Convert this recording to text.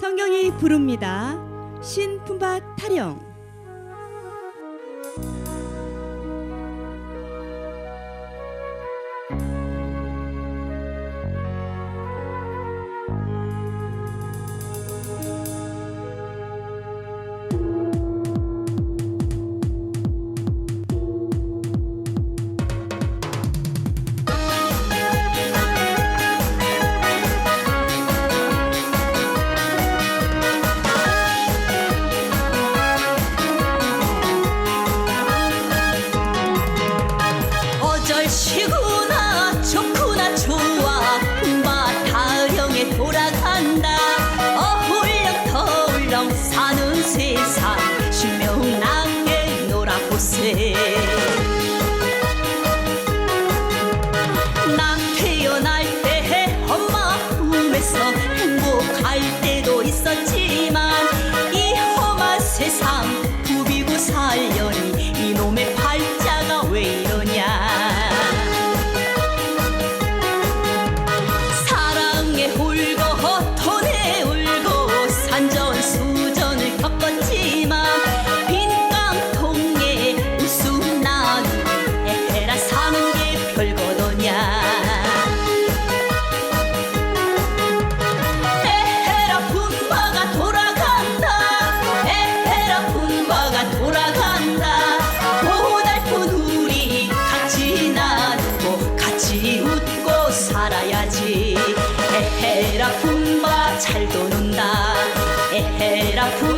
성경이 부릅니다. 신품바 타령. 좋구나 좋구나 좋아. 바타령에 돌아간다. 알지. 에헤라 품바 잘 도는다. 에헤라 품바.